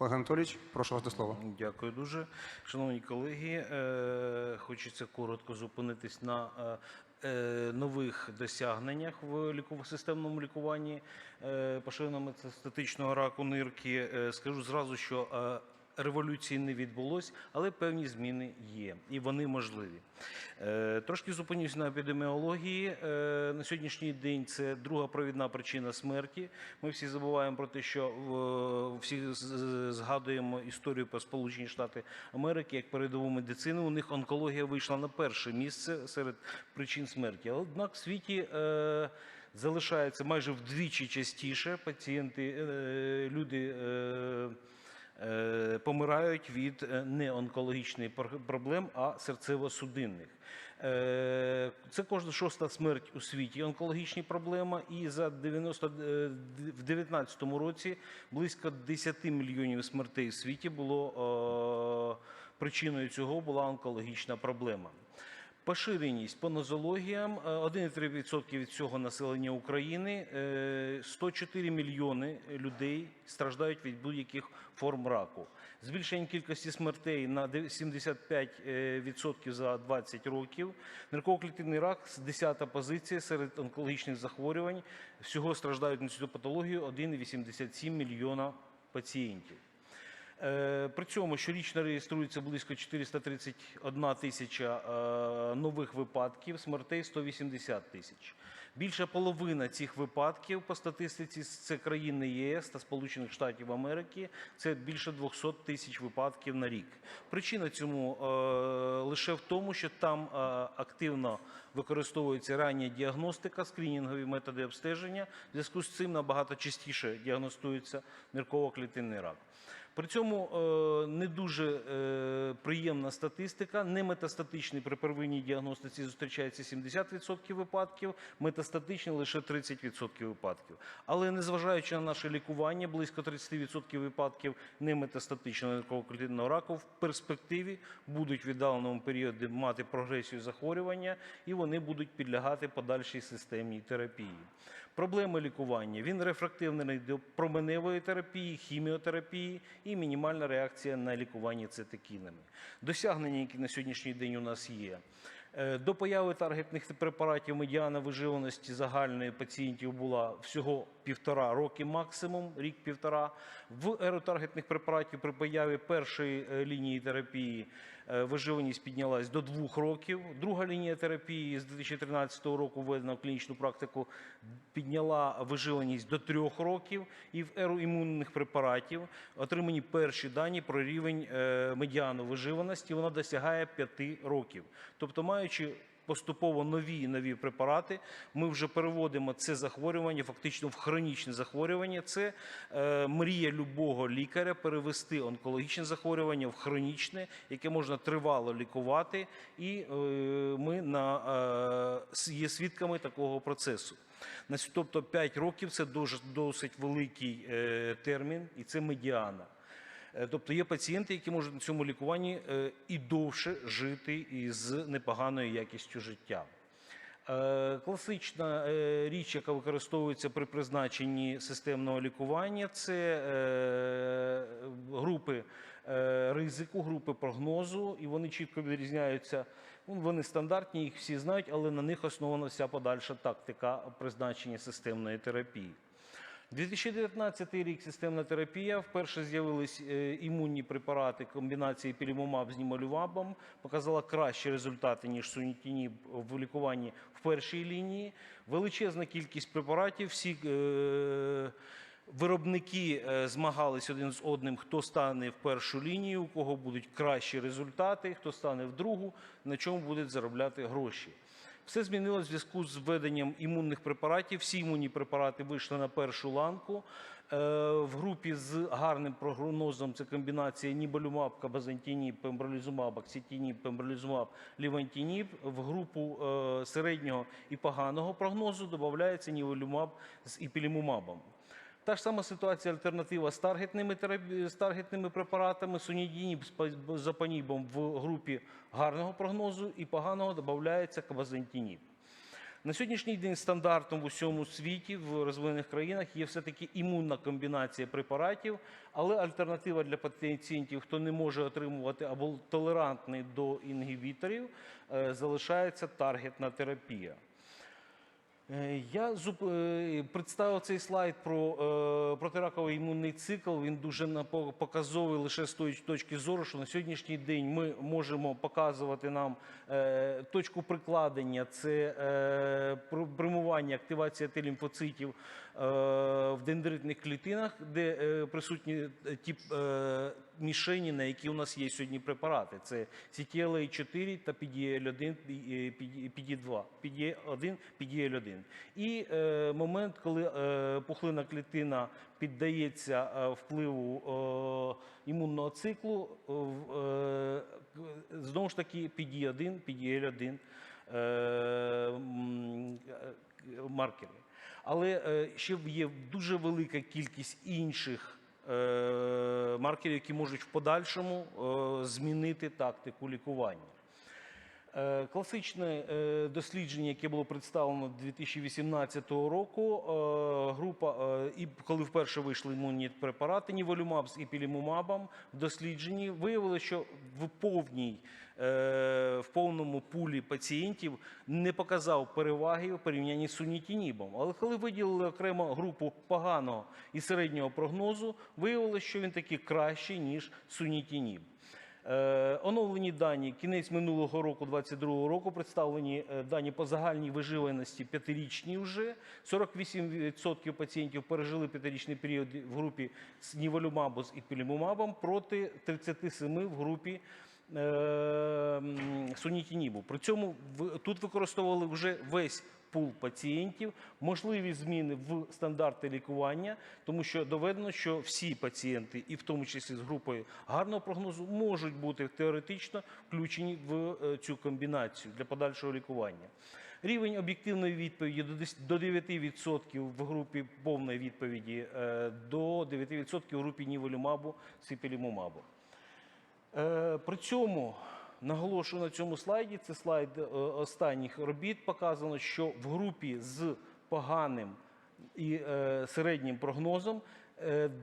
Олег Анатолійович, прошу вас до слова. Дякую дуже. Шановні колеги, е, хочеться коротко зупинитись на е, е, нових досягненнях в системному лікуванні поширеного метастатичного раку нирки. Скажу зразу, що революції не відбулось, але певні зміни є, і вони можливі. Е, Трошки зупинюсь на епідеміології. Е, На сьогоднішній день це друга провідна причина смерті. Ми всі забуваємо про те, що всі згадуємо історію про Сполучені Штати Америки як передову медицину. У них онкологія вийшла на перше місце серед причин смерті. Однак в світі е, залишається майже вдвічі частіше пацієнти, люди. Е, помирають від е, не онкологічних пр- проблем, а серцево-судинних. Е, Це кожна шоста смерть у світі онкологічні проблеми, і за 90, е, в 2019 році близько 10 мільйонів смертей у світі було причиною цього була онкологічна проблема. Поширеність по нозологіям е, 1,3% від всього населення України, е, 104 мільйони людей страждають від будь-яких форм раку. Збільшення кількості смертей на де- 75% за 20 років. Нирково-клітинний рак з 10 позиція серед онкологічних захворювань. Всього страждають на цю патологію 1,87 мільйона пацієнтів. Е, При цьому щорічно реєструється близько 431 тисяча е, нових випадків, смертей 180 тисяч. Більша половина цих випадків по статистиці це країни ЄС та Сполучених Штатів Америки. Це більше 200 тисяч випадків на рік. Причина цьому е, лише в тому, що там активно використовується рання діагностика, скринінгові методи обстеження. В зв'язку з цим набагато частіше діагностується нирково-клітинний рак. При цьому е, не дуже е, приємна статистика. Неметастатичний при первинній діагностиці зустрічається 70% випадків, метастатичний лише 30% випадків. Але незважаючи на наше лікування, близько 30% випадків неметастатичного нирково-клітинного раку в перспективі будуть в віддаленому періоді мати прогресію захворювання і вони будуть підлягати подальшій системній терапії. Проблеми лікування. Він рефрактивний до променевої терапії, хіміотерапії і мінімальна реакція на лікування цитокінами. Досягнення, які на сьогоднішній день у нас є. Е, До появи таргетних препаратів медіана виживаності загальної пацієнтів була всього півтора роки максимум, рік-півтора. В еротаргетних препаратів при появі першої е, лінії терапії виживаність піднялась до двох років. Друга лінія терапії з 2013 року введена в клінічну практику підняла виживаність до трьох років. І в еру імунних препаратів отримані перші дані про рівень е, медіану виживаності. Вона досягає п'яти років. Тобто, маючи поступово нові і нові препарати, ми вже переводимо це захворювання фактично в хронічне захворювання. Це е, мрія любого лікаря перевести онкологічне захворювання в хронічне, яке можна тривало лікувати, і е, ми на, е, є свідками такого процесу. Тобто 5 років це досить великий е, термін, і це медіана. Е, Тобто є пацієнти, які можуть на цьому лікуванні е, і довше жити із непоганою якістю життя. Е, Класична річ, яка використовується при призначенні системного лікування, це групи ризику, групи прогнозу, і вони чітко відрізняються. Ну, Вони стандартні, їх всі знають, але на них основана вся подальша тактика призначення системної терапії. 2019 рік системна терапія. Вперше з'явились е, імунні препарати комбінації пілімумаб з німалювабом. Показала кращі результати, ніж сунітініб в лікуванні в першій лінії. Величезна кількість препаратів. Всі е, виробники е, змагались один з одним, хто стане в першу лінію, у кого будуть кращі результати, хто стане в другу, на чому будуть заробляти гроші. Все змінилось в зв'язку з введенням імунних препаратів. Всі імунні препарати вийшли на першу ланку. Е, В групі з гарним прогнозом це комбінація ніболюмаб, кабазантініб, пембролізумаб, аксітініб, пембролізумаб, лівантініб. В групу е, середнього і поганого прогнозу додається ніволюмаб з іпілімумабом. Та ж сама ситуація альтернатива з таргетними, з таргетними препаратами, сунідініб з па- запанібом в групі гарного прогнозу і поганого додається кабазантініб. На сьогоднішній день стандартом в усьому світі, в розвинених країнах, є все-таки імунна комбінація препаратів, але альтернатива для пацієнтів, хто не може отримувати або толерантний до інгібіторів, е, залишається таргетна терапія. Е, Я е, представив цей слайд про е, протираковий імунний цикл. Він дуже показовий лише з тої точки зору, що на сьогоднішній день ми можемо показувати нам точку прикладення, це примування, активація Т-лімфоцитів в дендритних клітинах, де е, присутні е, ті е, мішені, на які у нас є сьогодні препарати. Це CTLA-4 та PDL-1, PD-2, PD-1, PDL-1. І е, момент, коли е, пухлина клітина піддається е, впливу е, імунного циклу, е, е, знову ж таки PD-1, PDL-1 е, м, е, маркери. Але е, ще є дуже велика кількість інших е, маркерів, які можуть в подальшому е, змінити тактику лікування. Класичне дослідження, яке було представлено 2018 року, група, і коли вперше вийшли імунні препарати ніволюмаб з іпілімумабом, в дослідженні виявили, що в повній в повному пулі пацієнтів не показав переваги у порівнянні з сунітінібом. Але коли виділили окремо групу поганого і середнього прогнозу, виявилося, що він таки кращий ніж сунітініб. Е, Оновлені дані кінець минулого року, 22 року, представлені е, дані по загальній виживаності п'ятирічні вже. 48% пацієнтів пережили п'ятирічний період в групі з ніволюмабу з іпілімумабом проти 37 в групі сунітінібу. При цьому тут використовували вже весь пул пацієнтів, можливі зміни в стандарти лікування, тому що доведено, що всі пацієнти, і в тому числі з групою гарного прогнозу, можуть бути теоретично включені в е, цю комбінацію для подальшого лікування. Рівень об'єктивної відповіді до дес- до 9% в групі повної відповіді, е, до 9% в групі ніволюмабу, сипілімумабу. Е, При цьому наголошую на цьому слайді, це слайд е, останніх робіт. Показано, що в групі з поганим і е, середнім прогнозом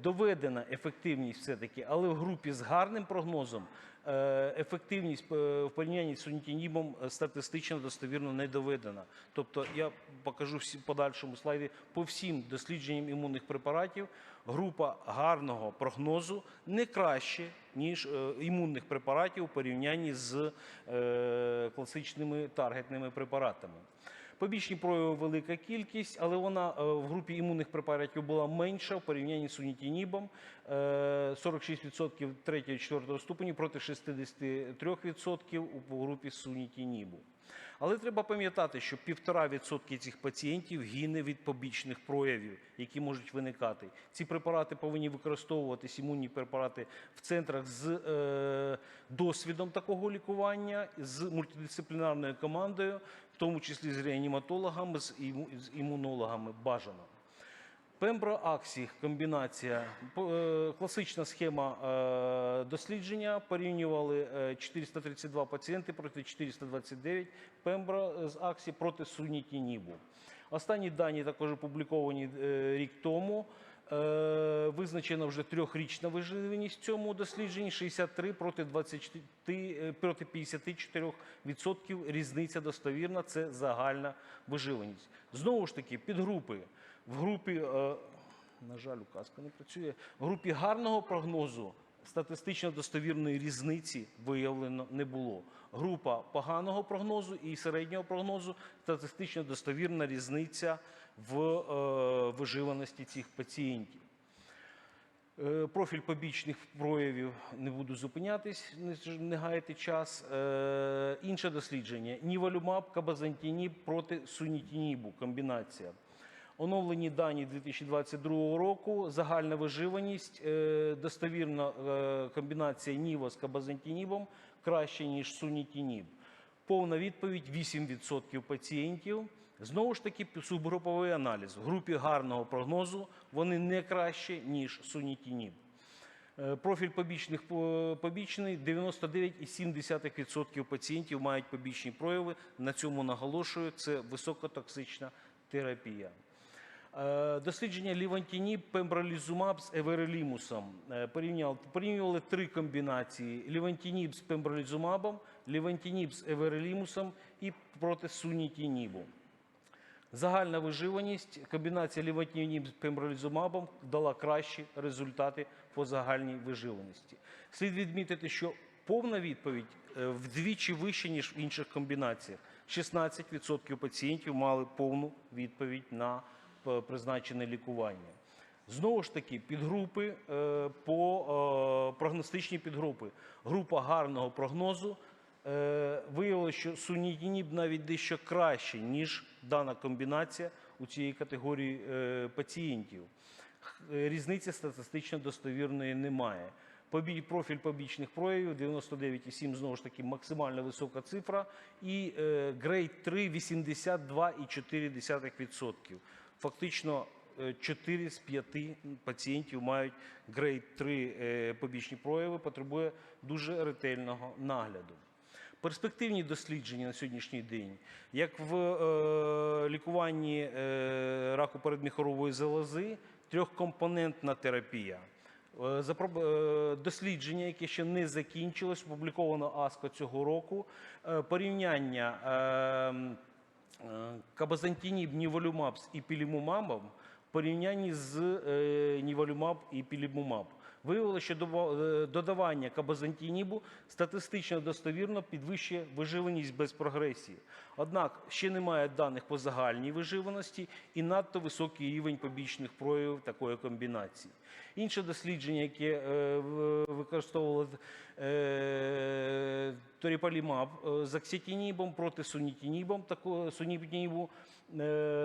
доведена ефективність все-таки, але в групі з гарним прогнозом е, ефективність е, в порівнянні з сунітінібом е, статистично достовірно не доведена. Тобто я покажу всі подальшому слайді по всім дослідженням імунних препаратів. Група гарного прогнозу не краще ніж е, імунних препаратів у порівнянні з е, класичними таргетними препаратами. Побічні прояви велика кількість, але вона е, в групі імунних препаратів була менша в порівнянні з сунітінібом. Е, 46% 3-4 ступені проти 63% у групі сунітінібу. Але треба пам'ятати, що 1,5% цих пацієнтів гине від побічних проявів, які можуть виникати. Ці препарати повинні використовуватись, імунні препарати в центрах з е, досвідом такого лікування, з мультидисциплінарною командою, тому числі з реаніматологами, з, імунологами бажано. Пемброаксі комбінація, е, класична схема е, дослідження. Порівнювали е, 432 пацієнти проти 429 пембро з аксі проти сунітінібу. Останні дані також опубліковані е, рік тому. Е, Визначена вже трьохрічна виживаність в цьому дослідженні 63 проти 24, е, проти 54%. Різниця достовірна це загальна виживаність. Знову ж таки, підгрупи в групі, е, на жаль, указка не працює. В групі гарного прогнозу статистично достовірної різниці виявлено не було. Група поганого прогнозу і середнього прогнозу статистично достовірна різниця в е, виживаності цих пацієнтів. Е, Профіль побічних проявів не буду зупинятись, не не гаяти час. Е, Інше дослідження: ніволюмаб, кабазантініб проти сунітінібу. Комбінація. Оновлені дані 2022 року. Загальна виживаність, е, достовірна е, комбінація ніво з кабазантінібом краще, ніж сунітініб. Повна відповідь 8% пацієнтів. Знову ж таки, субгруповий аналіз. В групі гарного прогнозу вони не краще, ніж сунітініб. Е, Профіль побічних по- побічний 99,7% пацієнтів мають побічні прояви. На цьому наголошую, це високотоксична терапія. Е, Дослідження лівантініб, пембролізумаб з еверелімусом. Е, порівнювали три комбінації: лівантініб з пембролізумабом, лівантініб з еверелімусом і проти сунітінібу. Загальна виживаність, комбінація ліватініб з пембролізумабом дала кращі результати по загальній виживаності. Слід відмітити, що повна відповідь е, вдвічі вища, ніж в інших комбінаціях. 16% пацієнтів мали повну відповідь на призначене лікування. Знову ж таки, підгрупи е, по е, прогностичні підгрупи. Група гарного прогнозу е, виявилося, що сунітініб навіть дещо краще, ніж дана комбінація у цієї категорії е, пацієнтів. Е, Різниці статистично достовірної немає. Профіль побічних проявів 99,7 знову ж таки максимально висока цифра. І е, грейд 3 82,4%. Фактично е, 4 з 5 пацієнтів мають грейд 3 е, побічні прояви, потребує дуже ретельного нагляду. Перспективні дослідження на сьогоднішній день, як в е, лікуванні е, раку передміхорової залози, трьохкомпонентна терапія. Е, е, Дослідження, яке ще не закінчилось, опубліковано АСКО цього року. е, Порівняння е, е, кабазантиніб, ніволюмаб і пілімумабом в порівнянні з е, ніволюмаб і пілімумаб. Виявилося, що е, додавання кабазантинібу статистично достовірно підвищує виживаність без прогресії. Однак ще немає даних по загальній виживаності і надто високий рівень побічних проявів такої комбінації. Інше дослідження, яке е, використовувало е, торіпалімаб з аксітінібом проти сунітінібом, сунітінібу,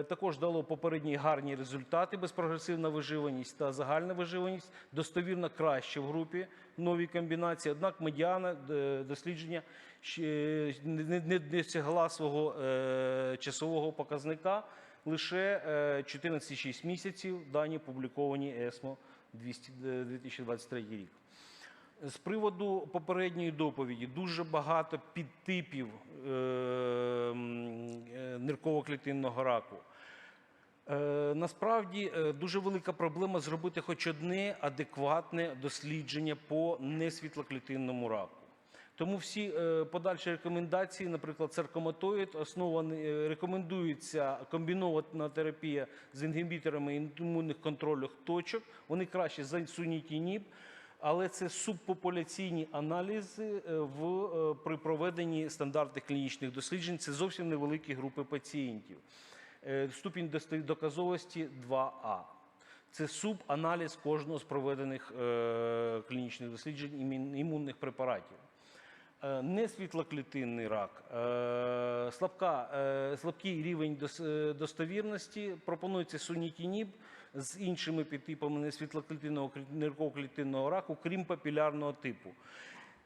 також дало попередні гарні результати, безпрогресивна виживаність та загальна виживаність, достовірно краще в групі новій комбінації. Однак медіана е, дослідження ще не, досягла свого е, часового показника лише е, 14,6 місяців, дані опубліковані ЕСМО 200, е, 2023 рік. З приводу попередньої доповіді дуже багато підтипів е, е, нирково-клітинного раку. Е, Насправді е, дуже велика проблема зробити хоч одне адекватне дослідження по несвітлоклітинному раку. Тому всі подальші рекомендації, наприклад, циркоматоїд, оснований, рекомендується комбінована терапія з інгібіторами імунних контрольних точок. Вони краще за сунітініб, але це субпопуляційні аналізи е, в, е, при проведенні стандартних клінічних досліджень. Це зовсім невеликі групи пацієнтів. Е, Ступінь доказовості 2А. Це субаналіз кожного з проведених клінічних досліджень імунних препаратів. Е, Несвітлоклітинний рак, слабка, слабкий рівень достовірності. Пропонується сунітініб з іншими підтипами несвітлоклітинного клі- нирково-клітинного раку, крім папілярного типу.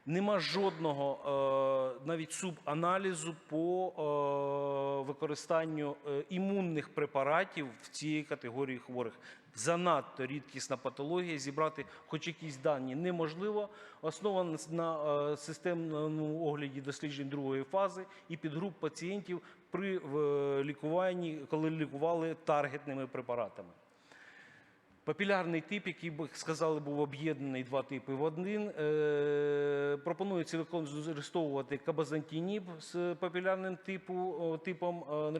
Нема жодного е, навіть субаналізу по е, використанню е, імунних препаратів в цій категорії хворих. Занадто рідкісна патологія. Зібрати хоч якісь дані неможливо. Основана на системному огляді досліджень другої фази і підгруп пацієнтів при лікуванні, коли лікували таргетними препаратами. Папілярний тип, який би сказали, був об'єднаний два типи в один. Е, пропонується використовувати кабазантиніб з папілярним типу, типом е,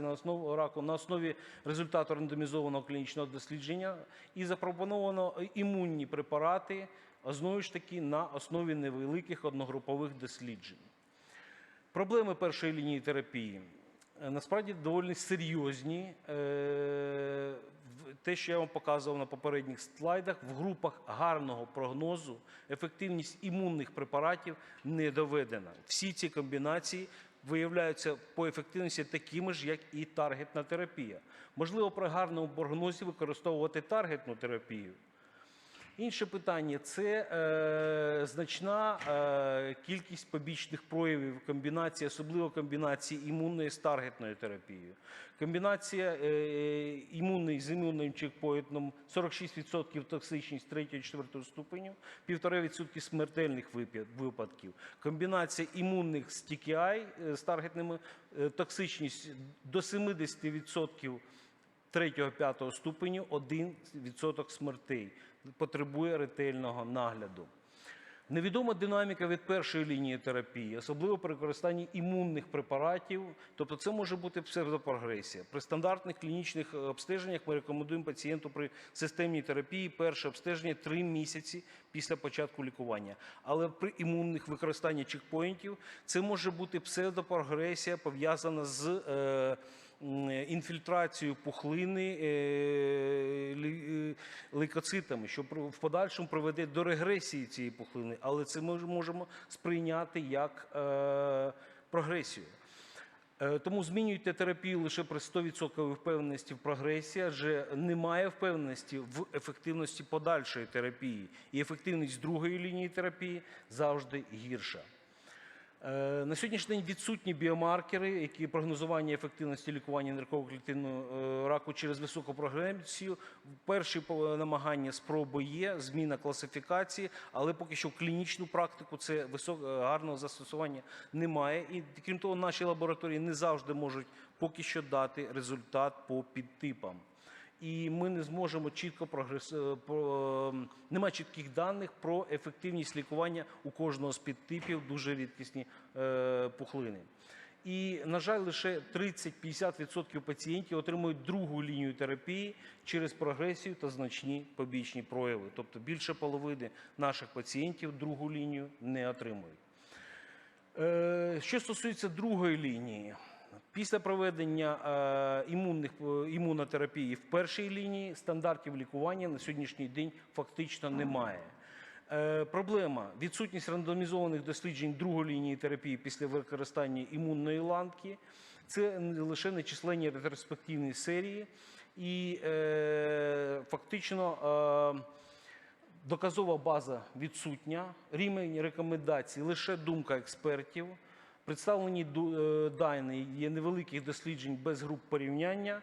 на основу раку на основі результату рандомізованого клінічного дослідження і запропоновано імунні препарати, знову ж таки на основі невеликих одногрупових досліджень. Проблеми першої лінії терапії е, насправді доволі серйозні. Те, що я вам показував на попередніх слайдах, в групах гарного прогнозу ефективність імунних препаратів не доведена. Всі ці комбінації виявляються по ефективності такими ж, як і таргетна терапія. Можливо, при гарному прогнозі використовувати таргетну терапію. Інше питання це е, значна е, кількість побічних проявів комбінації, особливо комбінації імунної з таргетною терапією. Комбінація е, імунний з імунним чекпоінтом 46% токсичність 3-4 ступеню, 1,5% смертельних випадків. Комбінація імунних з TKI е, з таргетними е, токсичність до 70% 3-5 ступеню 1% смертей потребує ретельного нагляду. Невідома динаміка від першої лінії терапії, особливо при використанні імунних препаратів, тобто це може бути псевдопрогресія. При стандартних клінічних е, обстеженнях ми рекомендуємо пацієнту при системній терапії перше обстеження 3 місяці після початку лікування. Але при імунних використанні чекпоінтів це може бути псевдопрогресія, пов'язана з е, м, інфільтрацією пухлини е, е, лейкоцитами, що в подальшому приведе до регресії цієї пухлини, але це ми можемо сприйняти як е, прогресію. Тому змінюйте терапію лише при 100% впевненості в прогресії, адже немає впевненості в ефективності подальшої терапії. І ефективність другої лінії терапії завжди гірша. Е, На сьогоднішній день відсутні біомаркери, які прогнозування ефективності лікування нирково-клітинного е, раку через високу прогресію. Перші намагання спроби є, зміна класифікації, але поки що клінічну практику це високо гарного застосування немає. І крім того, наші лабораторії не завжди можуть поки що дати результат по підтипам і ми не зможемо чітко прогрес... е, про... ем, Немає чітких даних про ефективність лікування у кожного з підтипів дуже рідкісні е, пухлини. І, на жаль, лише 30-50% пацієнтів отримують другу лінію терапії через прогресію та значні побічні прояви. Тобто більше половини наших пацієнтів другу лінію не отримують. Е, Що стосується другої лінії, після проведення е, імунних, е, імунотерапії в першій лінії стандартів лікування на сьогоднішній день фактично немає. Е, Проблема відсутність рандомізованих досліджень другої лінії терапії після використання імунної ланки. Це лише нечисленні ретроспективні серії, і е, фактично е, доказова база відсутня, рівень рекомендацій лише думка експертів. Представлені е, дані є невеликих досліджень без груп порівняння.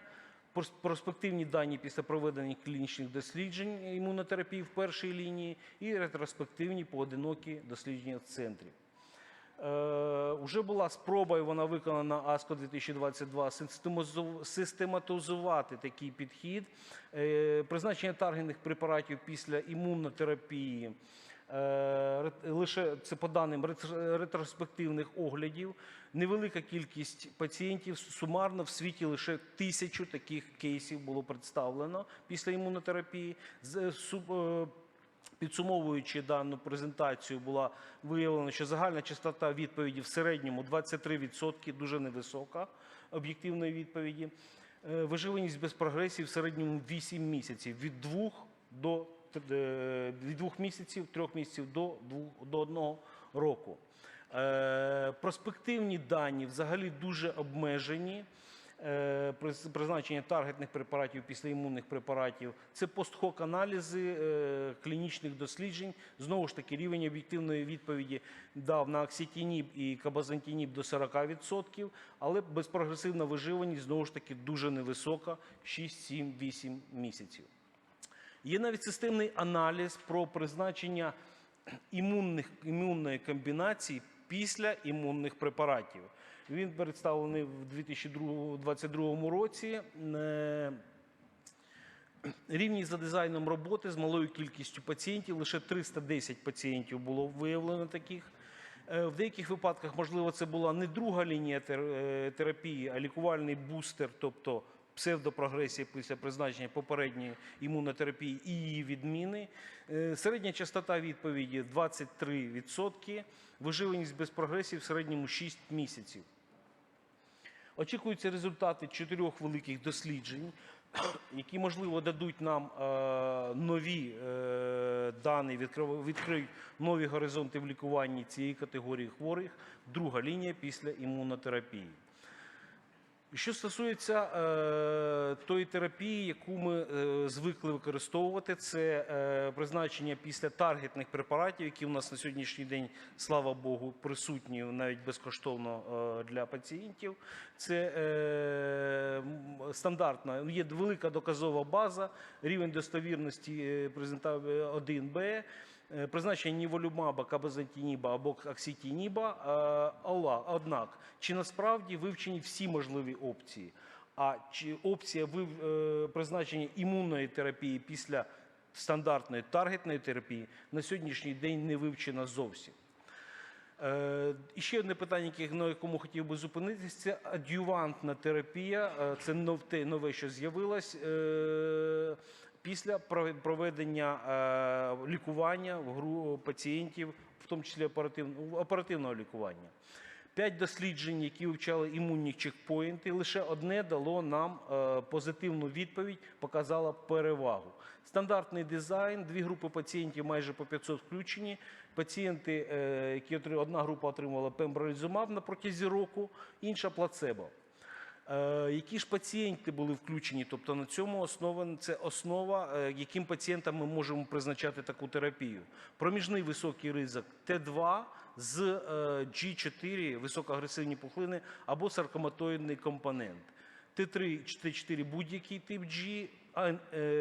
Прос- Проспективні дані після проведення клінічних досліджень імунотерапії в першій лінії і ретроспективні поодинокі дослідження в центрі. Е, Уже була спроба, і вона виконана АСКО 2022, системазу- систематизувати такий підхід. Е, Призначення таргетних препаратів після імунотерапії лише це по даним ретр- ретроспективних оглядів. Невелика кількість пацієнтів сумарно в світі лише тисячу таких кейсів було представлено після імунотерапії. Е, Підсумовуючи дану презентацію, була виявлено, що загальна частота відповіді в середньому 23%, дуже невисока об'єктивної відповіді. Е, Виживаність без прогресії в середньому 8 місяців від 2 до е, від 2 місяців, 3 місяців до 2, до 1 року. Е, Проспективні дані взагалі дуже обмежені. Е, Призначення таргетних препаратів після імунних препаратів це постхок аналізи е, клінічних досліджень. Знову ж таки, рівень об'єктивної відповіді дав на аксітініб і кабазантініб до 40%, але безпрогресивна виживаність знову ж таки дуже невисока 6-7-8 місяців. Є навіть системний аналіз про призначення імунних, імунної комбінації після імунних препаратів. Він представлений в 2022 році. Е, Рівні за дизайном роботи з малою кількістю пацієнтів, лише 310 пацієнтів було виявлено таких. Е, В деяких випадках, можливо, це була не друга лінія е, терапії, а лікувальний бустер, тобто псевдопрогресія після призначення попередньої імунотерапії і її відміни. Е, Середня частота відповіді 23%, виживаність без прогресії в середньому 6 місяців. Очікуються результати чотирьох великих досліджень, які, можливо, дадуть нам е, нові е, дані, відкриють нові горизонти в лікуванні цієї категорії хворих, друга лінія після імунотерапії. Що стосується е, тої терапії, яку ми е, звикли використовувати, це е, призначення після таргетних препаратів, які у нас на сьогоднішній день, слава Богу, присутні навіть безкоштовно е, для пацієнтів. Це е, стандартна, є велика доказова база, рівень достовірності е, презента 1Б. Е, Призначення ніволюмаба, кабазантініба або аксітініба. е, Однак, чи насправді вивчені всі можливі опції? А чи опція е, призначення імунної терапії після стандартної таргетної терапії на сьогоднішній день не вивчена зовсім? Ще одне питання, на якому хотів би зупинитися, це адювантна терапія. Це те нове, що з'явилось після пров- проведення е, лікування в гру пацієнтів, в тому числі оперативного, лікування. П'ять досліджень, які вивчали імунні чекпоінти, лише одне дало нам е, позитивну відповідь, показало перевагу. Стандартний дизайн, дві групи пацієнтів майже по 500 включені. Пацієнти, е, які одна група отримувала пембролізумаб на протязі року, інша плацебо. Е, Які ж пацієнти були включені? Тобто на цьому основа це основа, е, яким пацієнтам ми можемо призначати таку терапію. Проміжний високий ризик Т2 з е, G4, високоагресивні пухлини або саркоматоїдний компонент. Т3, Т4 будь-який тип G,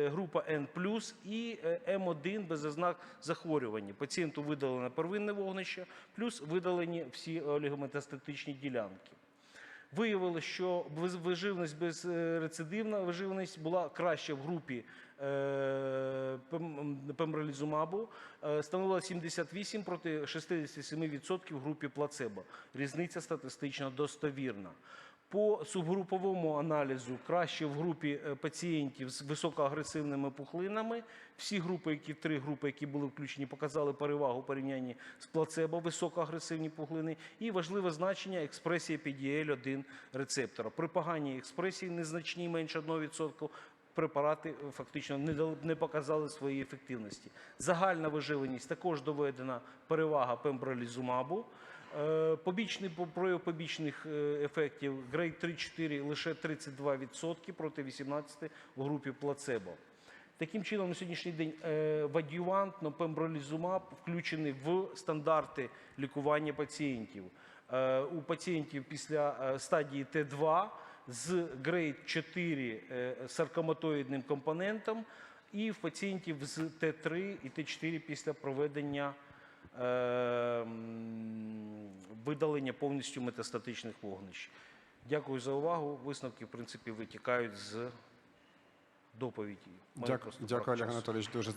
група N+, і е, М1 без ознак захворювання. Пацієнту видалено первинне вогнище, плюс видалені всі олігометастатичні ділянки. Виявилося, що виживність безрецидивна виживність була краща в групі е, пем- пембролізумабу, е, становила 78 проти 67% в групі плацебо. Різниця статистично достовірна. По субгруповому аналізу краще в групі е, пацієнтів з високоагресивними пухлинами. Всі групи, які три групи, які були включені, показали перевагу в порівнянні з плацебо, високоагресивні пухлини. І важливе значення експресії PDL-1 рецептора. При поганій експресії незначній менше 1%. Препарати е, фактично не показали своєї ефективності. Загальна виживаність також доведена перевага пембролізумабу. Е, Побічний по- прояв побічних е, ефектів грейд 3-4 лише 32% проти 18% в групі плацебо. Таким чином, на сьогоднішній день вадювантно пембролізумаб включений в стандарти лікування пацієнтів. У пацієнтів після стадії Т2 з грейд 4 е, саркоматоїдним компонентом і в пацієнтів з Т3 і Т4 після проведення е, видалення повністю метастатичних вогнищ. Дякую за увагу. Висновки, в принципі, витікають з доповіді. Дякую, Олег. Анатолійович, дуже за